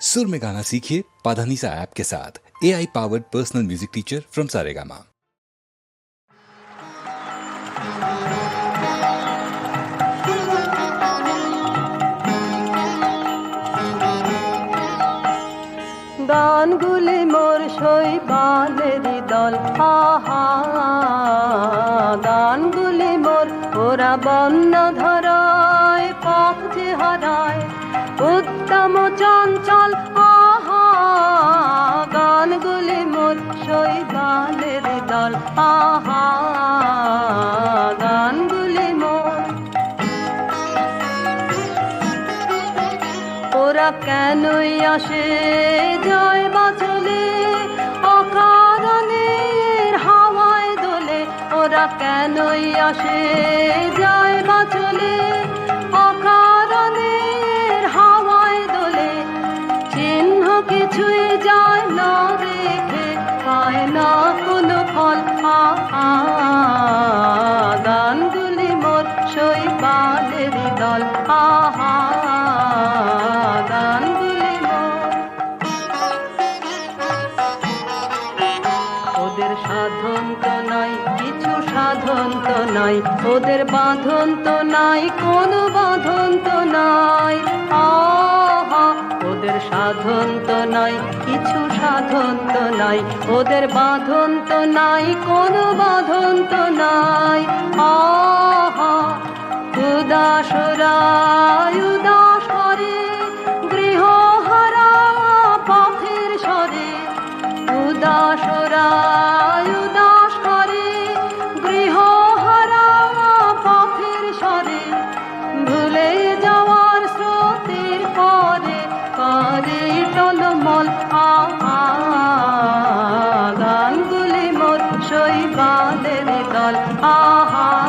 सुर में गाना सीखिए पाधानीसा ऐप के साथ A I powered personal music teacher from Saregama গানগুলি মোর শৈবালের দল আহা গানগুলি মোর ওরা বন্য ধরায় পথ যে হারায় উত্তম চঞ্চল, আহা গানগুলি মোর শৈবালের দল, আহা গানগুলি মোর ওরা কেনই আসে জয় বাচলে? অকারণের হাওয়ায় দোলে। ওরা কেনই আসে জয় বাচলে? না কোনো ফল আ আ, গানগুলি মোর শৈবালের দল। আহা ওদের সাধন তো নাই কিছু নাই ওদের বাঁধন তো নাই কোনো বাঁধন তো নাই। ওদের সাধন তো নাই, কিছু সাধন তো নাই, ওদের বাঁধন তো নাই, কোনো বাঁধন তো নাই। মোর দল আহা